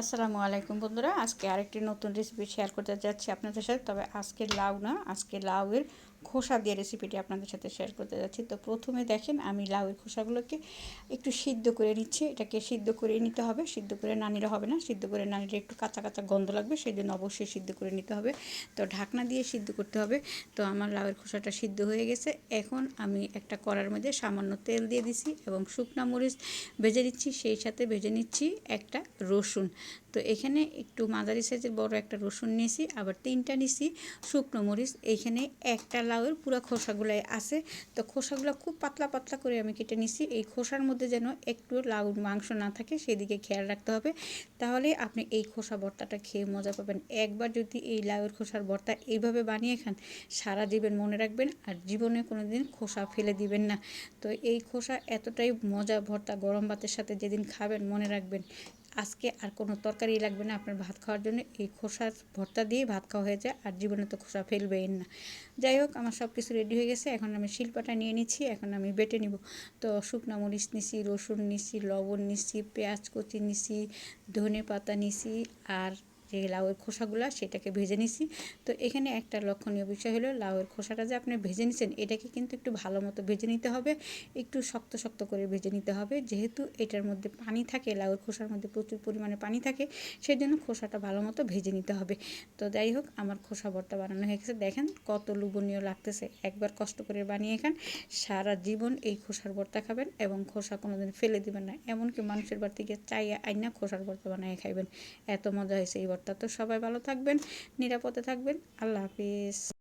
আসসালামু আলাইকুম বন্ধুরা। আজকে আরেকটি নতুন রেসিপি শেয়ার করতে যাচ্ছি আপনাদের সাথে। তবে আজকে লাউ না, আজকে লাউয়ের খোসা দিয়ে রেসিপিটি আপনাদের সাথে শেয়ার করতে যাচ্ছি। তো প্রথমে দেখেন আমি লাউয়ের খোসাগুলোকে একটু সিদ্ধ করে নিচ্ছি। এটাকে সিদ্ধ করে নিতে হবে। সিদ্ধ করে না নিলে হবে না। সিদ্ধ করে না নিলে একটু কাঁচা কাঁচা গন্ধ লাগবে সেই জন্য অবশ্যই সিদ্ধ করে নিতে হবে। তো ঢাকনা দিয়ে সিদ্ধ করতে হবে। তো আমার লাউয়ের খোসাটা সিদ্ধ হয়ে গেছে। এখন আমি একটা কড়ার মধ্যে সামান্য তেল দিয়ে দিছি এবং শুকনো মরিচ ভেজে নিচ্ছি। সেই সাথে ভেজে নিচ্ছি একটা রসুন। তো এখানে একটু মাঝারি সাইজের বড় একটা রসুন নিয়েছি, আবার তিনটা নিছি শুকনো মরিচ। এইখানে একটা লাউয়ের পুরো খোসাগুলাই আছে। তো খোসাগুলো খুব পাতলা পাতলা করে আমি কেটে নিছি। এই খোসার মধ্যে যেন একটু লাউ মাংস না থাকে সেদিকে খেয়াল রাখতে হবে। তাহলে আপনি এই খোসা ভর্তাটা খেয়ে মজা পাবেন। একবার যদি এই লাউয়ের খোসার ভর্তা এইভাবে বানিয়ে খান, সারা জীবন মনে রাখবেন আর জীবনে কোনো দিন খোসা ফেলে দিবেন না। তো এই খোসা এতটাই মজা ভর্তা গরম ভাতের সাথে যেদিন খাবেন মনে রাখবেন। আজকে আর কোনো তরকারি লাগবে না। আপনার ভাত খাওয়ার জন্য এই খোসার ভর্তা দিয়ে ভাত খাওয়া হয়ে যায়, আর জীবনে তো খোসা ফেলবেন না। যাই হোক, আমার সব কিছু রেডি হয়ে গেছে। এখন আমি শিল্পাটা নিয়ে নিচ্ছি, এখন আমি বেটে নিব। তো শুকনা মরিচ নিছি, রসুন নিছি, লবণ নিছি, পেঁয়াজ কচি নিছি, ধনে পাতা নিছি, আর যে লাউয়ের খোসাগুলো, সেটাকে ভেজে নিছি। তো এখানে একটা লক্ষণীয় বিষয় হলো, লাউয়ের খোসাটা যে আপনি ভেজে নিছেন, এটাকে কিন্তু একটু ভালো মতো ভেজে নিতে হবে। একটু শক্ত শক্ত করে ভেজে নিতে হবে। যেহেতু এটার মধ্যে পানি থাকে, লাউয়ের খোসার মধ্যে প্রচুর পরিমাণে পানি থাকে সেই জন্য খোসাটা ভালো মতো ভেজে নিতে হবে। তো যাই হোক, আমার খোসা ভর্তা বানানো হয়ে গেছে। দেখেন কত লুবনীয় লাগতেছে। একবার কষ্ট করে বানিয়ে খান, সারা জীবন এই খোসার ভর্তা খাবেন এবং খোসা কোনোদিন ফেলে দিবেন না। এমনকি মানুষের বাড়িতে গিয়ে চাইয়া আইনা খোসার ভর্তা বানিয়ে খাইবেন। এত মজা হয়েছে এই তো সবাই ভালো থাকবেন নিরাপদে থাকবেন। আল্লাহ হাফিজ।